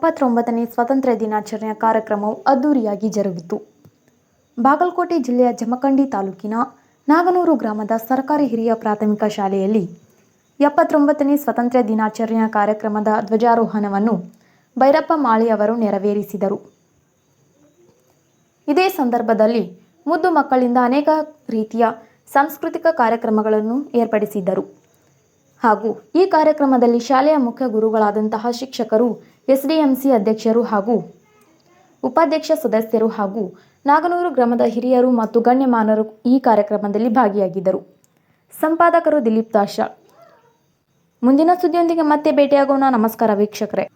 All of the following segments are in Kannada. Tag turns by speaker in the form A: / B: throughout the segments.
A: ಎಪ್ಪತ್ತೊಂಬತ್ತನೇ ಸ್ವಾತಂತ್ರ್ಯ ದಿನಾಚರಣೆಯ ಕಾರ್ಯಕ್ರಮವು ಅದ್ದೂರಿಯಾಗಿ ಜರುಗಿತು. ಬಾಗಲಕೋಟೆ ಜಿಲ್ಲೆಯ ಜಮಖಂಡಿ ತಾಲೂಕಿನ ನಾಗನೂರು ಗ್ರಾಮದ ಸರ್ಕಾರಿ ಹಿರಿಯ ಪ್ರಾಥಮಿಕ ಶಾಲೆಯಲ್ಲಿ ಎಪ್ಪತ್ತೊಂಬತ್ತನೇ ಸ್ವಾತಂತ್ರ್ಯ ದಿನಾಚರಣೆಯ ಕಾರ್ಯಕ್ರಮದ ಧ್ವಜಾರೋಹಣವನ್ನು ಭೈರಪ್ಪ ಮಾಳಿ ಅವರು ನೆರವೇರಿಸಿದರು. ಇದೇ ಸಂದರ್ಭದಲ್ಲಿ ಮುದ್ದು ಮಕ್ಕಳಿಂದ ಅನೇಕ ರೀತಿಯ ಸಾಂಸ್ಕೃತಿಕ ಕಾರ್ಯಕ್ರಮಗಳನ್ನು ಏರ್ಪಡಿಸಿದ್ದರು. ಹಾಗೂ ಈ ಕಾರ್ಯಕ್ರಮದಲ್ಲಿ ಶಾಲೆಯ ಮುಖ್ಯ ಗುರುಗಳಾದಂತಹ ಶಿಕ್ಷಕರು ಎಸ್ಡಿಎಂಸಿ ಅಧ್ಯಕ್ಷರು ಹಾಗೂ ಉಪಾಧ್ಯಕ್ಷ ಸದಸ್ಯರು ಹಾಗೂ ನಾಗನೂರು ಗ್ರಾಮದ ಹಿರಿಯರು ಮತ್ತು ಗಣ್ಯಮಾನರು ಈ ಕಾರ್ಯಕ್ರಮದಲ್ಲಿ ಭಾಗಿಯಾಗಿದ್ದರು. ಸಂಪಾದಕರು ದಿಲೀಪ್ ದಾಶ. ಮುಂದಿನ ಸುದ್ದಿಯೊಂದಿಗೆ ಮತ್ತೆ ಭೇಟಿಯಾಗೋಣ. ನಮಸ್ಕಾರ ವೀಕ್ಷಕರೇ.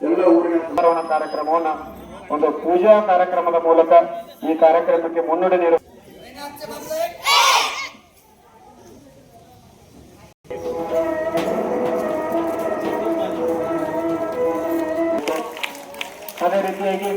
B: ಎಲ್ಲ ಊರಿನ ಕಾರ್ಯಕ್ರಮವನ್ನು ಒಂದು ಪೂಜಾ ಕಾರ್ಯಕ್ರಮದ ಮೂಲಕ ಈ ಕಾರ್ಯಕ್ರಮಕ್ಕೆ ಮುನ್ನುಡಿ ನೀಡುವ ಅದೇ ರೀತಿಯಾಗಿ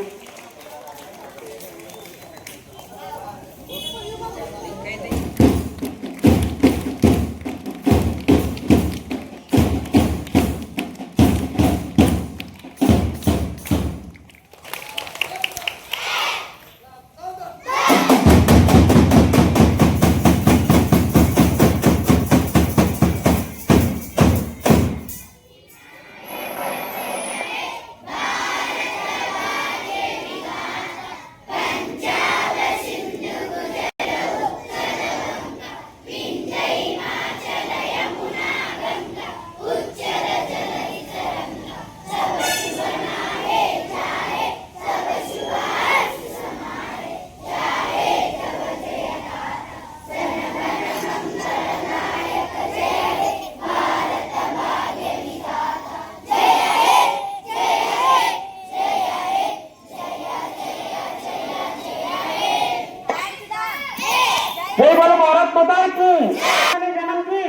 B: ಧನ್ಯವಾದಗಳು.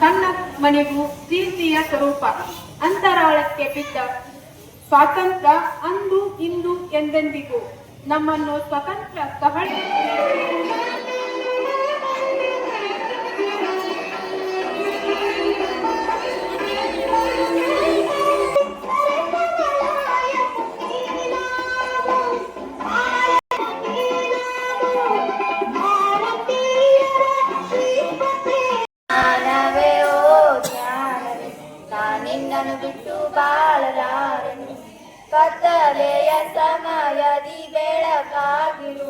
C: ಕಣ್ಣ ಮನೆಗೂ ಸ್ವರೂಪ. ಅಂತರಾಳಕ್ಕೆ ಬಿದ್ದ ಸ್ವಾತಂತ್ರ್ಯ ಅಂದು ಇಂದು ಎಂದೆಂದಿಗೂ ನಮ್ಮನ್ನು ಸ್ವತಂತ್ರ ಕಹಳ
D: ಬಾಳಲಾರನು ಕತ್ತಲೆಯ ಸಮಯದಿ ಬೆಳಕಾಗಿರು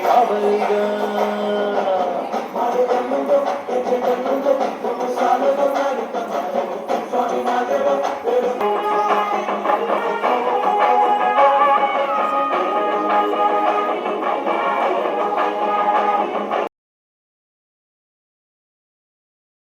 B: I'll.